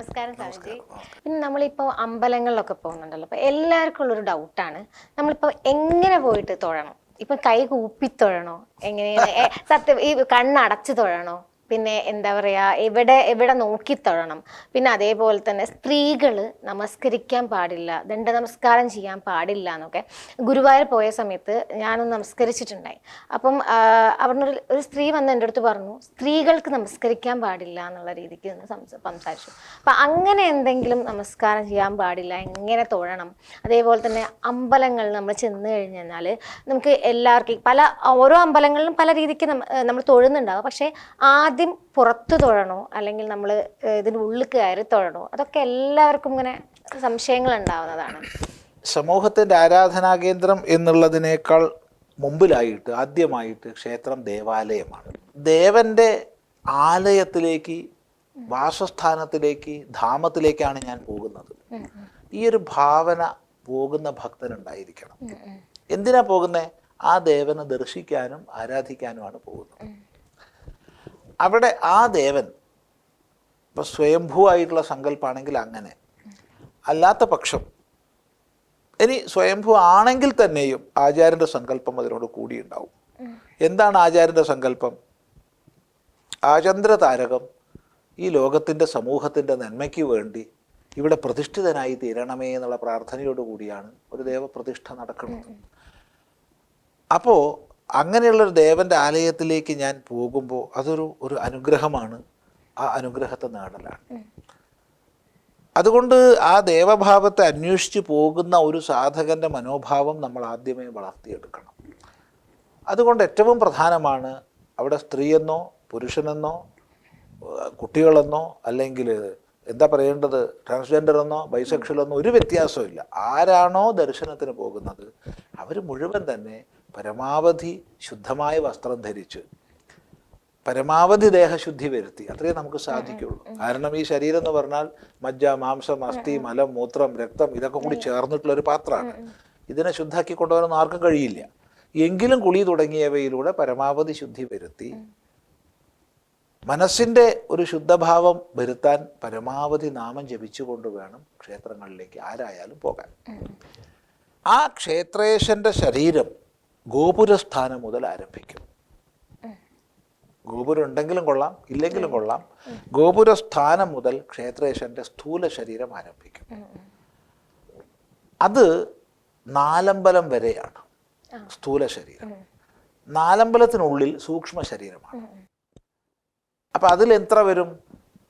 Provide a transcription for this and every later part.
നമസ്കാരം സാജി പിന്നെ നമ്മളിപ്പോൾ അമ്പലങ്ങളിലൊക്കെ പോകുന്നുണ്ടല്ലോ. അപ്പോൾ എല്ലാവർക്കും ഉള്ളൊരു ഡൗട്ടാണ് നമ്മളിപ്പോൾ എങ്ങനെ പോയിട്ട് തൊഴണം? ഇപ്പൊ കൈ കൂപ്പി തൊഴണോ? എങ്ങനെയാണ് സത്യം ഈ കണ്ണടച്ച് തൊഴണോ? പിന്നെ എന്താ പറയുക എവിടെ എവിടെ നോക്കി തൊഴണം. പിന്നെ അതേപോലെ തന്നെ സ്ത്രീകൾ നമസ്കരിക്കാൻ പാടില്ല ദണ്ഡ നമസ്കാരം ചെയ്യാൻ പാടില്ല എന്നൊക്കെ. ഗുരുവായൂർ പോയ സമയത്ത് ഞാനൊന്ന് നമസ്കരിച്ചിട്ടുണ്ടായി. അപ്പം അവിടെ അവിടുന്ന് ഒരു സ്ത്രീ വന്ന് എന്റെ അടുത്ത് പറഞ്ഞു സ്ത്രീകൾക്ക് നമസ്കരിക്കാൻ പാടില്ല എന്നുള്ള രീതിക്ക് നിന്ന് സംസാരിച്ചു. അപ്പം അങ്ങനെ എന്തെങ്കിലും നമസ്കാരം ചെയ്യാൻ പാടില്ല എങ്ങനെ തൊഴണം? അതേപോലെ തന്നെ അമ്പലങ്ങൾ നമ്മൾ ചെന്ന് കഴിഞ്ഞാൽ നമുക്ക് എല്ലാവർക്കും പല ഓരോ അമ്പലങ്ങളിലും പല രീതിക്ക് നമ്മൾ തൊഴുന്നുണ്ടാവും. പക്ഷേ ആദ്യം പുറത്ത് തൊഴണോ? അല്ലെങ്കിൽ നമ്മൾ ഇതിന്റെ ഉള്ളിൽ കയറി തൊഴണോ? അതൊക്കെ എല്ലാവർക്കും ഇങ്ങനെ സംശയങ്ങൾ ഉണ്ടാവുന്നതാണ്. സമൂഹത്തിന്റെ ആരാധനാ കേന്ദ്രം എന്നുള്ളതിനേക്കാൾ മുമ്പിലായിട്ട് ആദ്യമായിട്ട് ക്ഷേത്രം ദേവാലയമാണ്. ദേവന്റെ ആലയത്തിലേക്ക് വാസസ്ഥാനത്തിലേക്ക് ധാമത്തിലേക്കാണ് ഞാൻ പോകുന്നത്. ഈ ഒരു ഭാവന പോകുന്ന ഭക്തനുണ്ടായിരിക്കണം. എന്തിനാ പോകുന്നത് ആ ദേവനെ ദർശിക്കാനും ആരാധിക്കാനുമാണ് പോകുന്നത്. അവിടെ ആ ദേവൻ ഇപ്പം സ്വയംഭൂ ആയിട്ടുള്ള സങ്കല്പമാണെങ്കിൽ അങ്ങനെ. അല്ലാത്ത പക്ഷം ഇനി സ്വയംഭൂ ആണെങ്കിൽ തന്നെയും ആചാര്യന്റെ സങ്കല്പം അതിനോട് കൂടിയുണ്ടാവും. എന്താണ് ആചാര്യന്റെ സങ്കല്പം? ആചന്ദ്ര താരകം ഈ ലോകത്തിന്റെ സമൂഹത്തിന്റെ നന്മയ്ക്ക് വേണ്ടി ഇവിടെ പ്രതിഷ്ഠിതനായി തീരണമേ എന്നുള്ള പ്രാർത്ഥനയോടുകൂടിയാണ് ഒരു ദേവപ്രതിഷ്ഠ നടക്കുന്നത്. അപ്പോൾ അങ്ങനെയുള്ളൊരു ദേവന്റെ ആലയത്തിലേക്ക് ഞാൻ പോകുമ്പോൾ അതൊരു ഒരു അനുഗ്രഹമാണ്. ആ അനുഗ്രഹത്തെ നേടലാണ്. അതുകൊണ്ട് ആ ദേവഭാവത്തെ അന്വേഷിച്ച് പോകുന്ന ഒരു സാധകന്റെ മനോഭാവം നമ്മൾ ആദ്യമേ വളർത്തിയെടുക്കണം. അതുകൊണ്ട് ഏറ്റവും പ്രധാനമാണ് അവിടെ സ്ത്രീയെന്നോ പുരുഷനെന്നോ കുട്ടികളെന്നോ അല്ലെങ്കിൽ എന്താ പറയേണ്ടത് ട്രാൻസ്ജെൻഡർ എന്നോ ബൈസെക്ഷൽ എന്നോ ഒരു വ്യത്യാസമില്ല ആരാണോ ദർശനത്തിന് പോകുന്നത് അവർ മുഴുവൻ തന്നെ പരമാവധി ശുദ്ധമായ വസ്ത്രം ധരിച്ച് പരമാവധി ദേഹശുദ്ധി വരുത്തി. അത്രയേ നമുക്ക് സാധിക്കുള്ളൂ. കാരണം ഈ ശരീരം എന്ന് പറഞ്ഞാൽ മജ്ജ മാംസം അസ്ഥി മലം മൂത്രം രക്തം ഇതൊക്കെ കൂടി ചേർന്നിട്ടുള്ള ഒരു പാത്രമാണ്. ഇതിനെ ശുദ്ധാക്കി കൊണ്ടുവരാൻ ആർക്കും കഴിയില്ല. എങ്കിലും കുളി തുടങ്ങിയവയിലൂടെ പരമാവധി ശുദ്ധി വരുത്തി മനസ്സിന്റെ ഒരു ശുദ്ധഭാവം വരുത്താൻ പരമാവധി നാമം ജപിച്ചുകൊണ്ട് വേണം ക്ഷേത്രങ്ങളിലേക്ക് ആരായാലും പോകാൻ. ആ ക്ഷേത്രേശന്റെ ശരീരം ഗോപുരസ്ഥാനം മുതൽ ആരംഭിക്കും. ഗോപുരം ഉണ്ടെങ്കിലും കൊള്ളാം ഇല്ലെങ്കിലും കൊള്ളാം. ഗോപുരസ്ഥാനം മുതൽ ക്ഷേത്രേശന്റെ സ്ഥൂല ശരീരം ആരംഭിക്കും. അത് നാലമ്പലം വരെയാണ്. സ്ഥൂല ശരീരം. നാലമ്പലത്തിനുള്ളിൽ സൂക്ഷ്മ ശരീരമാണ്. അപ്പൊ അതിൽ എത്ര വരും?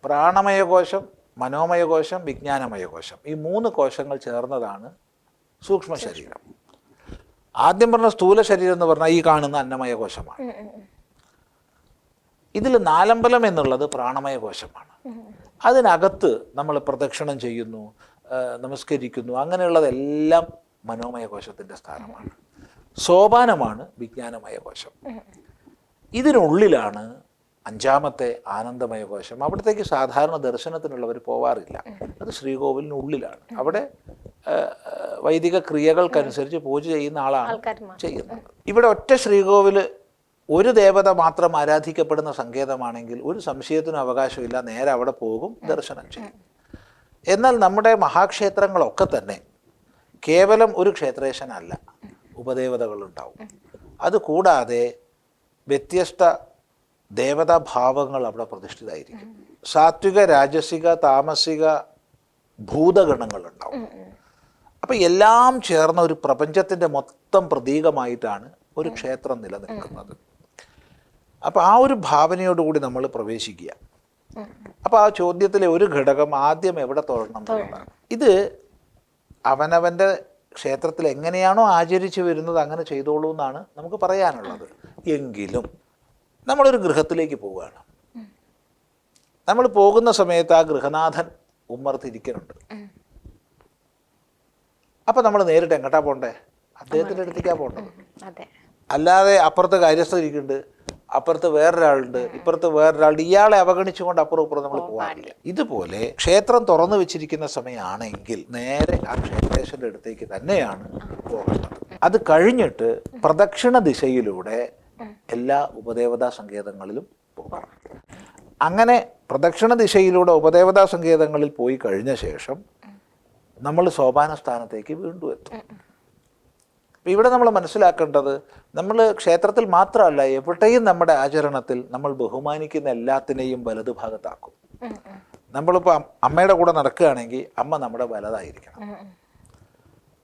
പ്രാണമയകോശം മനോമയകോശം വിജ്ഞാനമയകോശം ഈ മൂന്ന് കോശങ്ങൾ ചേർന്നതാണ് സൂക്ഷ്മ. ശരീരം. ആദ്യം പറഞ്ഞ സ്ഥൂല ശരീരം എന്ന് പറഞ്ഞാൽ ഈ കാണുന്ന അന്നമയ കോശമാണ്. ഇതിൽ നാലമ്പലം എന്നുള്ളത് പ്രാണമയ കോശമാണ്. അതിനകത്ത് നമ്മൾ പ്രദക്ഷിണം ചെയ്യുന്നു നമസ്കരിക്കുന്നു അങ്ങനെയുള്ളതെല്ലാം മനോമയ കോശത്തിന്റെ സ്ഥാനമാണ്. സോപാനമാണ് വിജ്ഞാനമയ കോശം. ഇതിനുള്ളിലാണ് അഞ്ചാമത്തെ ആനന്ദമയ കോശം. അവിടത്തേക്ക് സാധാരണ ദർശനത്തിനുള്ളവർ പോവാറില്ല. അത് ശ്രീകോവിലിനുള്ളിലാണ്. അവിടെ വൈദിക ക്രിയകൾക്കനുസരിച്ച് പൂജ ചെയ്യുന്ന ആളാണ് ചെയ്യുന്നത്. ഇവിടെ ഒറ്റ ശ്രീകോവിൽ ഒരു ദേവത മാത്രം ആരാധിക്കപ്പെടുന്ന സങ്കേതമാണെങ്കിൽ ഒരു സംശയത്തിനും അവകാശമില്ല നേരെ അവിടെ പോകും ദർശനം ചെയ്യും. എന്നാൽ നമ്മുടെ മഹാക്ഷേത്രങ്ങളൊക്കെ തന്നെ കേവലം ഒരു ക്ഷേത്രേശനല്ല ഉപദേവതകളുണ്ടാവും. അതുകൂടാതെ വ്യത്യസ്ത ദേവതാഭാവങ്ങൾ അവിടെ പ്രതിഷ്ഠിതായിരിക്കും. സാത്വിക രാജസിക താമസിക ഭൂതഗണങ്ങളുണ്ടാവും. അപ്പൊ എല്ലാം ചേർന്ന ഒരു പ്രപഞ്ചത്തിന്റെ മൊത്തം പ്രതീകമായിട്ടാണ് ഒരു ക്ഷേത്രം നിലനിൽക്കുന്നത്. അപ്പോൾ ആ ഒരു ഭാവനയോടുകൂടി നമ്മൾ പ്രവേശിക്കുക. അപ്പോൾ ആ ചോദ്യത്തിലെ ഒരു ഘടകം ആദ്യം എവിടെ തൊഴണം എന്നുള്ളതാണ് ഇത് അവനവന്റെ ക്ഷേത്രത്തിൽ എങ്ങനെയാണോ ആചരിച്ചു വരുന്നത് അങ്ങനെ ചെയ്തോളൂ എന്നാണ് നമുക്ക് പറയാനുള്ളത്. എങ്കിലും നമ്മളൊരു ഗൃഹത്തിലേക്ക് പോവുകയാണ്. നമ്മൾ പോകുന്ന സമയത്ത് ആ ഗൃഹനാഥൻ ഉമ്മർത്തിരിക്കുന്നുണ്ട് അപ്പൊ നമ്മൾ നേരിട്ട് എങ്ങോട്ടാ പോണ്ടേ? അദ്ദേഹത്തിന്റെ അടുത്തേക്കാ പോണ്ടേ? അതെ. അല്ലാതെ അപ്പുറത്ത് കാര്യസ്ഥ ഇരിക്കുന്നുണ്ട് അപ്പുറത്ത് വേറൊരാളുണ്ട് ഇപ്പുറത്ത് വേറൊരാളുണ്ട് ഇയാളെ അവഗണിച്ചുകൊണ്ട് അപ്പുറം ഇപ്പുറം നമ്മൾ പോകാറില്ല. ഇതുപോലെ ക്ഷേത്രം തുറന്നു വെച്ചിരിക്കുന്ന സമയമാണെങ്കിൽ നേരെ ആ ക്ഷേത്രേശ്വരന്റെ അടുത്തേക്ക് തന്നെയാണ് പോകേണ്ടത്. അത് കഴിഞ്ഞിട്ട് പ്രദക്ഷിണ ദിശയിലൂടെ എല്ലാ ഉപദേവതാ സങ്കേതങ്ങളിലും പോകണം. അങ്ങനെ പ്രദക്ഷിണ ദിശയിലൂടെ ഉപദേവതാ സങ്കേതങ്ങളിൽ പോയി കഴിഞ്ഞ ശേഷം നമ്മൾ സോപാന സ്ഥാനത്തേക്ക് വീണ്ടും എത്തും. അപ്പം ഇവിടെ നമ്മൾ മനസ്സിലാക്കേണ്ടത് നമ്മൾ ക്ഷേത്രത്തിൽ മാത്രമല്ല എവിടെയും നമ്മുടെ ആചരണത്തിൽ നമ്മൾ ബഹുമാനിക്കുന്ന എല്ലാത്തിനെയും വലതു ഭാഗത്താക്കും. നമ്മളിപ്പോൾ അമ്മയുടെ കൂടെ നടക്കുകയാണെങ്കിൽ അമ്മ നമ്മുടെ വലതായിരിക്കണം.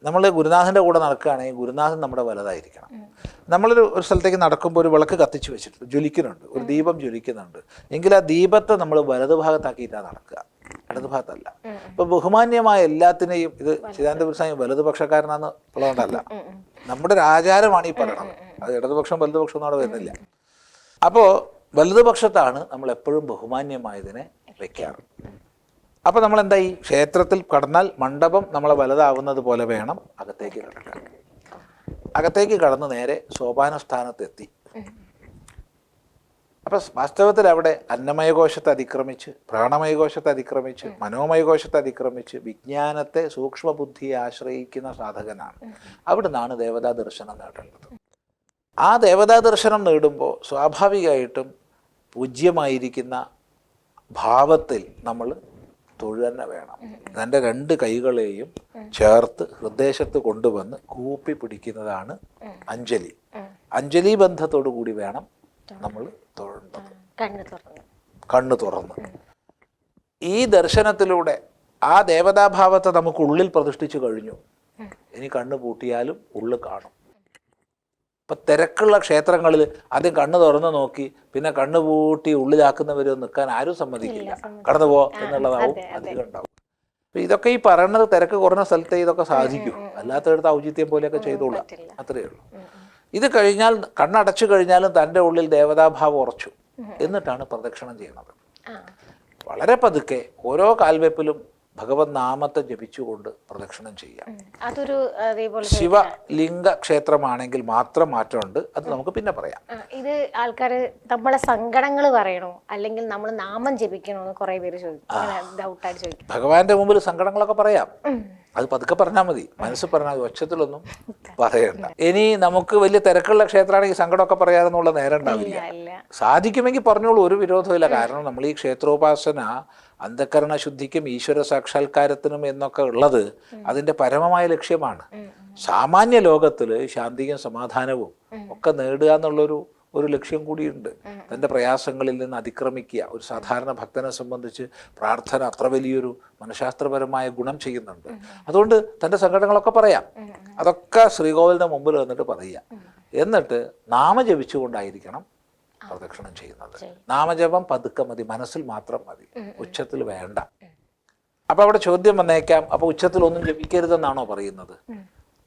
നമ്മൾ ഗുരുനാഥന്റെ കൂടെ നടക്കുകയാണെങ്കിൽ ഗുരുനാഥൻ നമ്മുടെ വലതായിരിക്കണം. നമ്മളൊരു ഒരു സ്ഥലത്തേക്ക് നടക്കുമ്പോൾ ഒരു വിളക്ക് കത്തിച്ച് വെച്ചിട്ടുണ്ട് ജ്വലിക്കുന്നുണ്ട് ഒരു ദീപം ജ്വലിക്കുന്നുണ്ട്. എങ്കിൽ ആ ദീപത്തെ നമ്മൾ വലതുഭാഗത്താക്കിയിട്ടാണ് നടക്കുക. ഇടതുഭാഗത്തല്ല ഇപ്പൊ ബഹുമാന്യമായ എല്ലാത്തിനെയും ഇത് ചിദാനന്ദപുരസ്വാമി വലതുപക്ഷക്കാരനാന്ന് ഉള്ളതുകൊണ്ടല്ല. നമ്മുടെ ഒരു ആചാരമാണ് ഈ പറയണത്. അത് ഇടതുപക്ഷം വലതുപക്ഷം എന്നോട് വരുന്നില്ല. അപ്പോൾ വലതുപക്ഷത്താണ് നമ്മൾ എപ്പോഴും ബഹുമാന്യമായതിനെ വെക്കാറ്. അപ്പോൾ നമ്മൾ എന്തായി ക്ഷേത്രത്തിൽ കടന്നാൽ മണ്ഡപം നമ്മളെ വലുതാവുന്നത് പോലെ വേണം അകത്തേക്ക് കടക്കാൻ. അകത്തേക്ക് കടന്ന് നേരെ സോപാന സ്ഥാനത്തെത്തി അപ്പം വാസ്തവത്തിൽ അവിടെ അന്നമയകോശത്തെ അതിക്രമിച്ച് പ്രാണമയകോശത്തെ അതിക്രമിച്ച് മനോമയകോശത്തെ അതിക്രമിച്ച് വിജ്ഞാനത്തെ സൂക്ഷ്മബുദ്ധിയെ ആശ്രയിക്കുന്ന സാധകനാണ്. അവിടെ നിന്നാണ് ദേവതാ ദർശനം നേടേണ്ടത്. ആ ദേവതാ ദർശനം നേടുമ്പോൾ സ്വാഭാവികമായിട്ടും പൂജ്യമായിരിക്കുന്ന ഭാവത്തിൽ നമ്മൾ തൊഴുതന്നെ വേണം. തന്റെ രണ്ട് കൈകളെയും ചേർത്ത് ഹൃദയശത്ത് കൊണ്ടുവന്ന് കൂപ്പി പിടിക്കുന്നതാണ് അഞ്ജലി അഞ്ജലി. ബന്ധത്തോടു കൂടി വേണം നമ്മൾ തൊഴേണ്ടത് കണ്ണ് തുറന്നു. കണ്ണ് തുറന്ന്. ഈ ദർശനത്തിലൂടെ ആ ദേവതാഭാവത്തെ നമുക്ക് ഉള്ളിൽ പ്രതിഷ്ഠിച്ചു കഴിഞ്ഞു. ഇനി കണ്ണ് പൂട്ടിയാലും ഉള്ളു കാണും. ഇപ്പൊ തിരക്കുള്ള ക്ഷേത്രങ്ങളിൽ ആദ്യം കണ്ണ് തുറന്ന് നോക്കി പിന്നെ കണ്ണ് പൂട്ടി ഉള്ളിലാക്കുന്നവരെ നിൽക്കാൻ ആരും സമ്മതിക്കില്ല. കടന്നു പോ എന്നുള്ളതാവും അധികം ഉണ്ടാവും. അപ്പൊ ഇതൊക്കെ ഈ പറയുന്നത് തിരക്ക് കുറഞ്ഞ സ്ഥലത്തെ ഇതൊക്കെ സാധിക്കും. അല്ലാത്തടത്ത് ഔചിത്യം പോലെയൊക്കെ ചെയ്തോളാം. അത്രയേ ഉള്ളൂ. ഇത് കഴിഞ്ഞാൽ കണ്ണടച്ചു കഴിഞ്ഞാലും തന്റെ ഉള്ളിൽ ദേവതാഭാവം ഉറച്ചു. എന്നിട്ടാണ് പ്രദക്ഷിണം ചെയ്യുന്നത്. വളരെ പതുക്കെ ഓരോ കാൽവെപ്പിലും ഭഗവത് നാമത്തെ ജപിച്ചുകൊണ്ട് പ്രദക്ഷിണം ചെയ്യാം അതൊരു ശിവലിംഗ ക്ഷേത്രമാണെങ്കിൽ മാത്രം മാറ്റമുണ്ട്. അത് നമുക്ക് പിന്നെ പറയാം. ഇത് ആൾക്കാര് നമ്മളെ സങ്കടങ്ങൾ പറയണോ? അല്ലെങ്കിൽ നമ്മൾ നാമം ജപിക്കണോ എന്ന് കുറെ പേര് ചോദിക്കും. ഭഗവാന്റെ മുമ്പിൽ സങ്കടങ്ങളൊക്കെ പറയാം. അത് പതുക്കെ പറഞ്ഞാൽ മതി. മനസ്സ് പറഞ്ഞാൽ ഒച്ചത്തിലൊന്നും പറയണ്ട. ഇനി നമുക്ക് വലിയ തിരക്കുള്ള ക്ഷേത്രമാണെങ്കിൽ സങ്കടമൊക്കെ പറയാമെന്നുള്ള നേരം ഉണ്ടാവില്ല. സാധിക്കുമെങ്കിൽ പറഞ്ഞോളൂ ഒരു വിരോധമില്ല കാരണം നമ്മൾ ഈ ക്ഷേത്രോപാസന അന്ധകരണ ശുദ്ധിക്കും ഈശ്വര സാക്ഷാത്കാരത്തിനും എന്നൊക്കെ ഉള്ളത് അതിന്റെ പരമമായ ലക്ഷ്യമാണ്. സാമാന്യ ലോകത്തിൽ ശാന്തിയും സമാധാനവും ഒക്കെ നേടുക എന്നുള്ളൊരു ഒരു ലക്ഷ്യം കൂടിയുണ്ട്. തന്റെ പ്രയാസങ്ങളിൽ നിന്ന് അതിക്രമിക്കുക. ഒരു സാധാരണ ഭക്തനെ സംബന്ധിച്ച് പ്രാർത്ഥന അത്ര വലിയൊരു മനഃശാസ്ത്രപരമായ ഗുണം ചെയ്യുന്നുണ്ട്. അതുകൊണ്ട് തന്റെ സങ്കടങ്ങളൊക്കെ പറയാം. അതൊക്കെ ശ്രീകോവിലിന്റെ മുമ്പിൽ വന്നിട്ട് പറയുക. എന്നിട്ട് നാമ ജപിച്ചുകൊണ്ടായിരിക്കണം പ്രദക്ഷിണം ചെയ്യുന്നത്. നാമജപം പതുക്കെ മതി. മനസ്സിൽ മാത്രം മതി. ഉച്ചത്തിൽ വേണ്ട. അപ്പൊ അവിടെ ചോദ്യം വന്നേക്കാം. അപ്പൊ ഉച്ചത്തിൽ ഒന്നും ജപിക്കരുതെന്നാണോ പറയുന്നത്?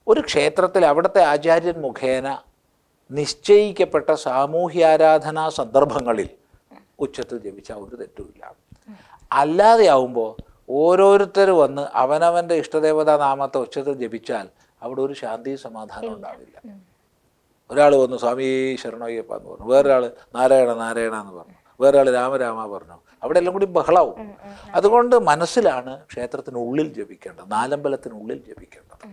ഒരു ക്ഷേത്രത്തിൽ അവിടുത്തെ ആചാര്യൻ മുഖേന നിശ്ചയിക്കപ്പെട്ട സാമൂഹ്യാരാധനാ സന്ദർഭങ്ങളിൽ ഉച്ചത്തിൽ ജപിച്ച ഒരു തെറ്റുമില്ല. അല്ലാതെ ആവുമ്പോൾ ഓരോരുത്തർ വന്ന് അവനവന്റെ ഇഷ്ടദേവതാ നാമത്തെ ഉച്ചത്തിൽ ജപിച്ചാൽ അവിടെ ഒരു ശാന്തി സമാധാനം ഉണ്ടാവില്ല. ഒരാൾ വന്നു സ്വാമി ശരണയ്യപ്പ എന്ന് പറഞ്ഞു. വേറൊരാൾ നാരായണ നാരായണ എന്ന് പറഞ്ഞു. വേറൊരാൾ രാമരാമ പറഞ്ഞു. അവിടെ എല്ലാം കൂടി ബഹളാവും. അതുകൊണ്ട് മനസ്സിലാണ് ക്ഷേത്രത്തിനുള്ളിൽ ജപിക്കേണ്ടത് നാലമ്പലത്തിനുള്ളിൽ ജപിക്കേണ്ടത്.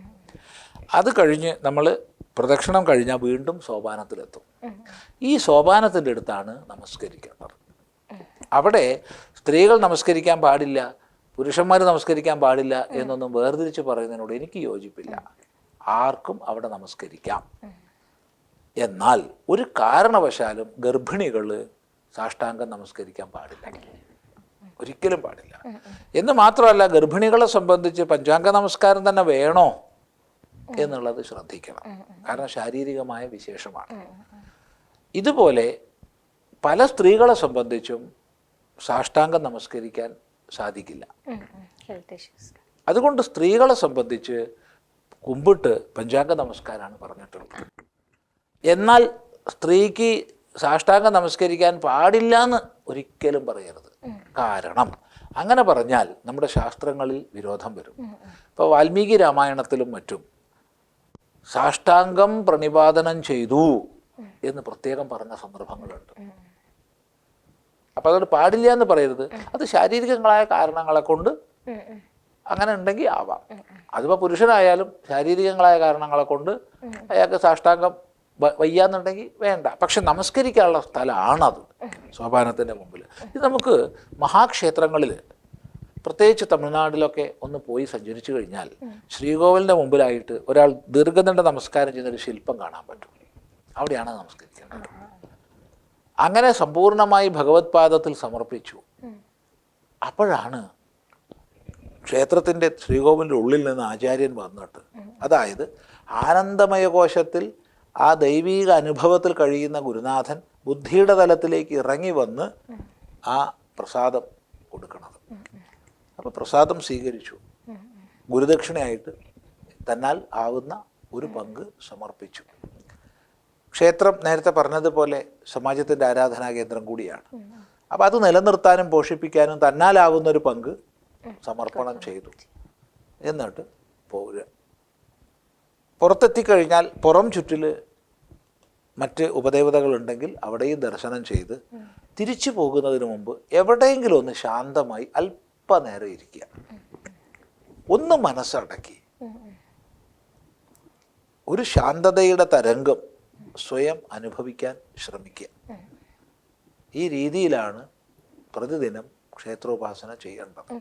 അത് കഴിഞ്ഞ് നമ്മൾ പ്രദക്ഷിണം കഴിഞ്ഞാൽ വീണ്ടും സോപാനത്തിലെത്തും. ഈ സോപാനത്തിന്റെ അടുത്താണ് നമസ്കരിക്കേണ്ടത്. അവിടെ സ്ത്രീകൾ നമസ്കരിക്കാൻ പാടില്ല പുരുഷന്മാർ നമസ്കരിക്കാൻ പാടില്ല എന്നൊന്നും വേർതിരിച്ച് പറയുന്നതിനോട് എനിക്ക് യോജിപ്പില്ല. ആർക്കും അവിടെ നമസ്കരിക്കാം. എന്നാൽ ഒരു കാരണവശാലും ഗർഭിണികൾ സാഷ്ടാംഗം നമസ്കരിക്കാൻ പാടില്ല. ഒരിക്കലും പാടില്ല. എന്ന് മാത്രമല്ല ഗർഭിണികളെ സംബന്ധിച്ച് പഞ്ചാംഗ നമസ്കാരം തന്നെ വേണോ? എന്നുള്ളത് ശ്രദ്ധിക്കണം. കാരണം ശാരീരികമായ വിശേഷമാണ്. ഇതുപോലെ പല സ്ത്രീകളെ സംബന്ധിച്ചും സാഷ്ടാംഗം നമസ്കരിക്കാൻ സാധിക്കില്ല. അതുകൊണ്ട് സ്ത്രീകളെ സംബന്ധിച്ച് കുമ്പിട്ട് പഞ്ചാംഗ നമസ്കാരമാണ് പറഞ്ഞിട്ടുള്ളത്. എന്നാൽ സ്ത്രീക്ക് സാഷ്ടാംഗം നമസ്കരിക്കാൻ പാടില്ല എന്ന് ഒരിക്കലും പറയരുത്. കാരണം അങ്ങനെ പറഞ്ഞാൽ നമ്മുടെ ശാസ്ത്രങ്ങളിൽ വിരോധം വരും. ഇപ്പോൾ വാൽമീകി രാമായണത്തിലും മറ്റും സാഷ്ടാംഗം പ്രണിപാതനം ചെയ്തു എന്ന് പ്രത്യേകം പറഞ്ഞ സന്ദർഭങ്ങളുണ്ട്. അപ്പോൾ അതുകൊണ്ട് പാടില്ല എന്ന് പറയരുത്. അത് ശാരീരികങ്ങളായ കാരണങ്ങളെ കൊണ്ട് അങ്ങനെ ഉണ്ടെങ്കിൽ ആവാം. അതിപ്പോൾ പുരുഷനായാലും ശാരീരികങ്ങളായ കാരണങ്ങളെ കൊണ്ട് അയാൾക്ക് സാഷ്ടാംഗം വയ്യാന്നുണ്ടെങ്കിൽ വേണ്ട. പക്ഷെ നമസ്കരിക്കാനുള്ള സ്ഥലമാണത്. സോപാനത്തിന്റെ മുമ്പിൽ ഇത് നമുക്ക് മഹാക്ഷേത്രങ്ങളിൽ പ്രത്യേകിച്ച് തമിഴ്നാട്ടിലൊക്കെ ഒന്ന് പോയി സഞ്ചരിച്ചു കഴിഞ്ഞാൽ ശ്രീകോവിലിന്റെ മുമ്പിലായിട്ട് ഒരാൾ ദീർഘദണ്ഡ നമസ്കാരം ചെയ്യുന്നൊരു ശില്പം കാണാൻ പറ്റും. അവിടെയാണ് നമസ്കരിക്കേണ്ടത്. അങ്ങനെ സമ്പൂർണമായി ഭഗവത് പാദത്തിൽ സമർപ്പിച്ചു. അപ്പോഴാണ് ക്ഷേത്രത്തിന്റെ ശ്രീകോവിലിന്റെ ഉള്ളിൽ നിന്ന് ആചാര്യൻ വന്നിട്ട് അതായത് ആനന്ദമയ കോശത്തിൽ ആ ദൈവീക അനുഭവത്തിൽ കഴിയുന്ന ഗുരുനാഥൻ ബുദ്ധിയുടെ തലത്തിലേക്ക് ഇറങ്ങി വന്ന് ആ പ്രസാദം കൊടുക്കണത് അപ്പോൾ പ്രസാദം സ്വീകരിച്ചു. ഗുരുദക്ഷിണയായിട്ട് തന്നാൽ ആവുന്ന ഒരു പങ്ക് സമർപ്പിച്ചു. ക്ഷേത്രം നേരത്തെ പറഞ്ഞതുപോലെ സമാജത്തിന്റെ ആരാധനാ കേന്ദ്രം കൂടിയാണ്. അപ്പോൾ അത് നിലനിർത്താനും പോഷിപ്പിക്കാനും തന്നാലാവുന്ന ഒരു പങ്ക് സമർപ്പണം ചെയ്തു. എന്നിട്ട് പോരുക പുറത്തെത്തിക്കഴിഞ്ഞാൽ പുറം ചുറ്റിൽ മറ്റ് ഉപദേവതകളുണ്ടെങ്കിൽ അവിടെയും ദർശനം ചെയ്ത് തിരിച്ചു പോകുന്നതിന് മുമ്പ് എവിടെയെങ്കിലും ഒന്ന് ശാന്തമായി അല്പനേരം ഇരിക്കുക. ഒന്ന് മനസ്സടക്കി. ഒരു ശാന്തതയുടെ തരംഗം സ്വയം അനുഭവിക്കാൻ ശ്രമിക്കുക. ഈ രീതിയിലാണ് പ്രതിദിനം ക്ഷേത്രോപാസന ചെയ്യേണ്ടത്.